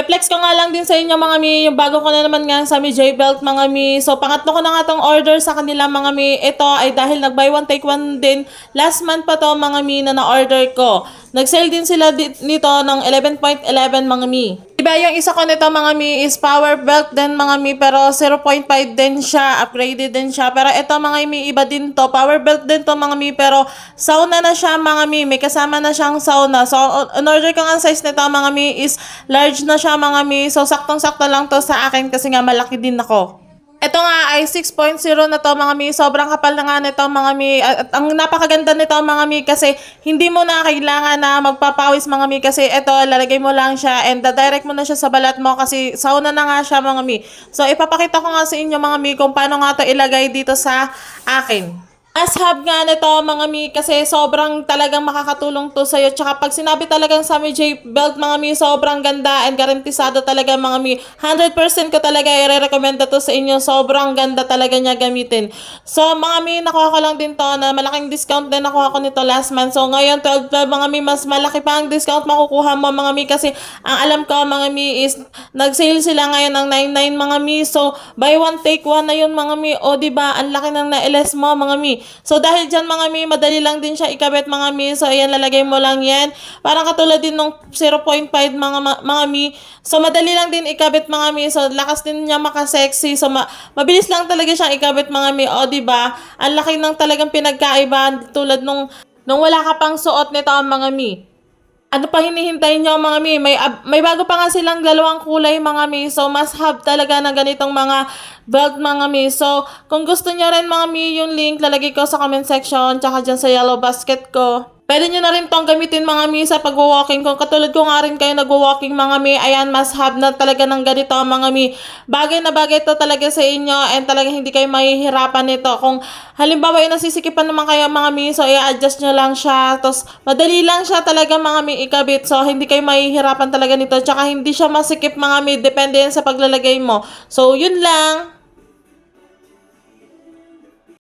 I-flex ko nga lang din sa inyo mga mi, yung bago ko na naman nga sa mi J-Belt mga mi. So pangatlo ko na nga tong order sa kanila mga mi. Ito ay dahil nag buy one take one din. Last month pa to mga mi na na-order ko. Nag-sale din sila nito ng 11.11 mga mi. Diba yung isa ko nito mga mi is power belt din mga mi pero 0.5 din siya, upgraded din siya. Pero ito mga mi iba din to, power belt din to mga mi pero sauna na siya mga mi, may kasama na siyang sauna. So in order ko ang size nito mga mi is large na siya mga mi. So saktong-sakto lang to sa akin kasi nga malaki din ako. Ito nga ay 6.0 na to mga mi. Sobrang kapal na nga nito mga mi. At, ang napakaganda nito mga mi kasi hindi mo na kailangan na magpapawis mga mi kasi ito lalagay mo lang siya and direct mo na siya sa balat mo kasi sauna na nga siya mga mi. So ipapakita ko nga sa inyo mga mi kung paano nga to ilagay dito sa akin. As hub nga nito mga mi kasi sobrang talagang makakatulong to sa'yo. Tsaka pag sinabi talagang sa J belt mga mi sobrang ganda and garantisado talaga mga mi. 100% ko talaga i-recommend to sa inyo. Sobrang ganda talaga niya gamitin. So mga mi nakuha ko lang din to na malaking discount din nakuha ko nito last month. So ngayon 12 12 mga mi mas malaki pa ang discount makukuha mo mga mi kasi ang alam ko mga mi is nag-sale sila ngayon ng 99 mga mi. So buy one take one na yun mga mi. O di ba ang laki ng na-LS mo mga mi. So dahil dyan mga mi, madali lang din siya ikabit mga mi. So ayan, lalagay mo lang yan. Parang katulad din nung 0.5 mga, mga mi. So madali lang din ikabit mga mi. So lakas din niya makasexy. So ma- mabilis lang talaga siyang ikabit mga mi. O ba Ang laki ng talagang pinagkaiba tulad nung nung wala ka pang suot nito mga mi ano pa hinihintay nyo mga mi? May, ab- may bago pa nga silang dalawang kulay mga mi. So, must have talaga ng ganitong mga belt mga mi. So, kung gusto nyo rin mga mi, yung link lalagay ko sa comment section. Tsaka dyan sa yellow basket ko. Pwede nyo na rin tong gamitin mga mi sa pag-walking. Kung katulad ko nga rin kayo nag-walking mga mi, ayan, must have na talaga ng ganito mga mi. Bagay na bagay to talaga sa inyo and talaga hindi kayo mahihirapan nito. Kung halimbawa yung nasisikipan naman kayo mga mi, so i-adjust nyo lang siya. Tapos madali lang siya talaga mga mi ikabit. So hindi kayo mahihirapan talaga nito. Tsaka hindi siya masikip mga mi, depende yan sa paglalagay mo. So yun lang.